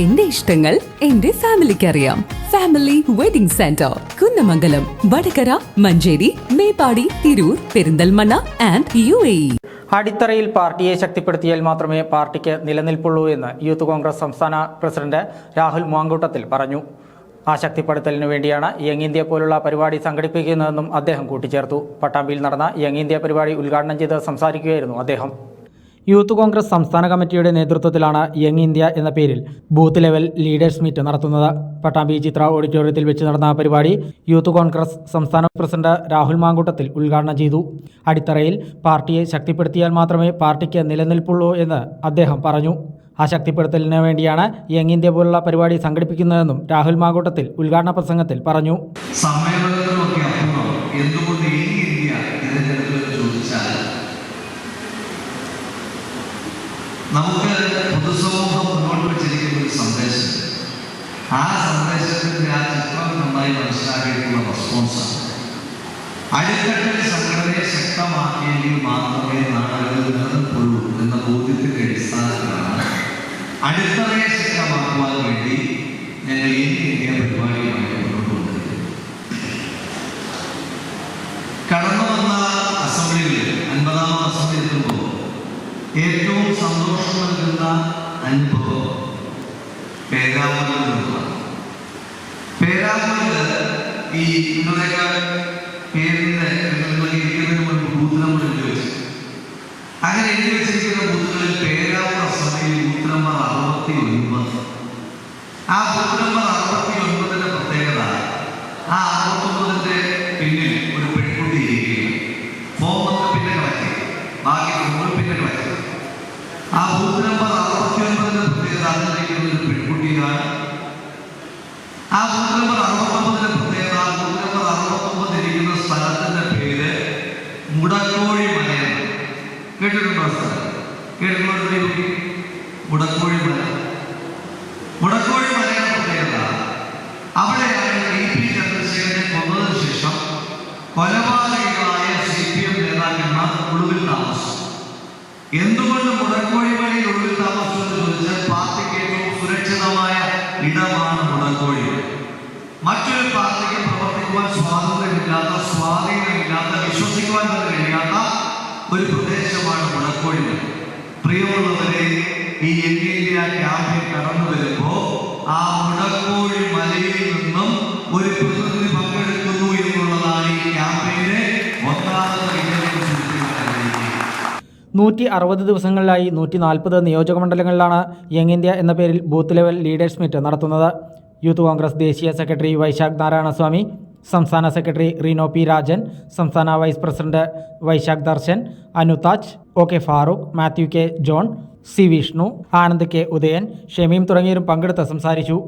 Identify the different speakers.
Speaker 1: എന്റെ ഇഷ്ടങ്ങൾ എന്റെ ഫാമിലിക്ക് അറിയാം family wedding centre Kunnamangalam Vadakara Manjeri Meppadi Tirur Perinthalmanna and U A
Speaker 2: അടിത്തറയിൽ പാർട്ടിയെ ശക്തിപ്പെടുത്തിയാൽ മാത്രമേ പാർട്ടിക്ക് നിലനിൽപ്പുള്ളൂ എന്ന് യൂത്ത് കോൺഗ്രസ് സംസ്ഥാന പ്രസിഡന്റ് രാഹുൽ മാങ്കൂട്ടത്തിൽ പറഞ്ഞു. ആ ശക്തിപ്പെടുത്തലിനു വേണ്ടിയാണ് യങ് ഇന്ത്യ പോലുള്ള പരിപാടി സംഘടിപ്പിക്കുന്നതെന്നും അദ്ദേഹം കൂട്ടിച്ചേർത്തു. പട്ടാമ്പിയിൽ നടന്ന യങ് ഇന്ത്യ പരിപാടി ഉദ്ഘാടനം ചെയ്ത് സംസാരിക്കുകയായിരുന്നു അദ്ദേഹം. യൂത്ത് കോൺഗ്രസ് സംസ്ഥാന കമ്മിറ്റിയുടെ നേതൃത്വത്തിലാണ് യങ് ഇന്ത്യ എന്ന പേരിൽ ബൂത്ത് ലെവൽ ലീഡേഴ്സ് മീറ്റ് നടത്തുന്നത്. പട്ടാമ്പി ചിത്ര ഓഡിറ്റോറിയത്തിൽ വെച്ച് നടന്ന പരിപാടി യൂത്ത് കോൺഗ്രസ് സംസ്ഥാന പ്രസിഡന്റ് രാഹുൽ മാങ്കൂട്ടത്തിൽ ഉദ്ഘാടനം ചെയ്തു. അടിത്തറയിൽ പാർട്ടിയെ ശക്തിപ്പെടുത്തിയാൽ മാത്രമേ പാർട്ടിക്ക് നിലനിൽപ്പുള്ളൂ എന്ന് അദ്ദേഹം പറഞ്ഞു. ആ ശക്തിപ്പെടുത്തലിന് വേണ്ടിയാണ് യങ് ഇന്ത്യ പോലുള്ള പരിപാടി സംഘടിപ്പിക്കുന്നതെന്നും രാഹുൽ മാങ്കൂട്ടത്തിൽ ഉദ്ഘാടന പ്രസംഗത്തിൽ പറഞ്ഞു
Speaker 3: അപ്പുറം എന്തുകൊണ്ട് ഈ ഇന്ത്യ തിരഞ്ഞെടുക്കുമെന്ന് ചോദിച്ചാൽ നമുക്ക് പൊതുസമൂഹം മുന്നോട്ട് വെച്ചിരിക്കുന്ന ഒരു സന്ദേശം. ആ സന്ദേശത്തിന്റെ ആ ചിത്രം നന്നായി മനസ്സിലാക്കിയിട്ടുള്ള റെസ്പോൺസാണ് അടിത്തട്ടിൽ സംഘടനയെ ശക്തമാക്കിയെങ്കിൽ മാത്രമേ നാടുകളിൽ നിലനിൽക്കുള്ളൂ എന്ന ബോധ്യത്തിന്റെ അടിസ്ഥാനത്തിലാണ്. അടിത്തറയെ ശക്തമാക്കുവാൻ വേണ്ടി ഏറ്റവും സന്തോഷം നൽകുന്ന അനുഭവം പേരാമൂരിൽ നിന്നുള്ളതാണ് പേരാമൂരിൽ ഈ നിങ്ങളുടെയൊക്കെ പേരിന്റെ ഇരിക്കുന്നതിന് മുൻപ് ബൂത്ത് നമ്പർ എഴുതി വെച്ചു. അങ്ങനെ എഴുതി വെച്ചിരിക്കുന്ന ബൂത്തുകളിൽ പേരാമൂർ അസംബ്ലിയിൽ ബൂത്ത് നമ്പർ അറുപത്തി ഒൻപത് ആ ബൂത്ത് നമ്പർ അറുപത്തി ഒൻപതിന്റെ പ്രത്യേകത ആ അറുപത്തൊമ്പതിന്റെ പിന്നിൽ ഒരു പെൺകുട്ടി ഇരിക്കുകയും ഫോം പിന്നെ കളക്ട് ബാക്കി ഫോമിൽ പിന്നെ കളക്ട് ആ ബൂത്ത് നമ്പർ അറുപത്തി പ്രത്യേകത അതിലിരിക്കുന്ന ഒരു പെൺകുട്ടിയാണ്. ആ ബൂത്ത് നമ്പർ അറുപത്തൊമ്പതിന്റെ പ്രത്യേകത ബൂത്ത് നമ്പർ അറുപത്തൊമ്പത് ഇരിക്കുന്ന സ്ഥലത്തിന്റെ പേര് മുടക്കോഴി മലയാണ്. കേട്ടിട്ടുണ്ടോ സ്ഥലം? കേട്ടിട്ടുണ്ടോ മുടക്കോഴി മല. മുടക്കോഴി മലയുടെ പ്രത്യേകത അവിടെയാണ് ടി പി ചന്ദ്രശേഖരനെ കൊന്നതിന് ശേഷം കൊലപാതകികളായ സി പി എം നേതാക്കന്മാർ ഒളിവിൽ താമസിച്ചു എന്തുകൊണ്ട് ഒടുവിൽ താമസിച്ചു എന്ന് ചോദിച്ചാൽ പാർട്ടിക്ക് ഏറ്റവും സുരക്ഷിതമായ ഇടമാണ് മുടക്കോഴി. മറ്റൊരു പാർട്ടിക്ക് പ്രവർത്തിക്കുവാൻ സ്വാതന്ത്ര്യമില്ലാത്ത സ്വാധീനമില്ലാത്ത വിശ്വസിക്കുവാൻ തന്നെ കഴിയാത്ത ഒരു പ്രദേശമാണ് മുടക്കോഴി പ്രിയമുള്ളവരെ ഈ ഇന്ത്യ ക്യാമ്പിൽ കടന്നു വരുമ്പോ ആ മുടക്കോഴി മലയിൽ നിന്നും ഒരു
Speaker 2: നൂറ്റി അറുപത് ദിവസങ്ങളിലായി നൂറ്റി നാൽപ്പത് നിയോജക മണ്ഡലങ്ങളിലാണ് യങ് ഇന്ത്യ എന്ന പേരിൽ ബൂത്ത് ലെവൽ ലീഡേഴ്സ് മീറ്റ് നടത്തുന്നത്. യൂത്ത് കോൺഗ്രസ് ദേശീയ സെക്രട്ടറി വൈശാഖ് നാരായണസ്വാമി സംസ്ഥാന സെക്രട്ടറി റീനോ പി രാജൻ സംസ്ഥാന vice president Vaishakh Darshan Anuthaj O K Farooq Mathew K John C Vishnu Anand K Udayan Shameem തുടങ്ങിയവരും പങ്കെടുത്ത് സംസാരിച്ചു.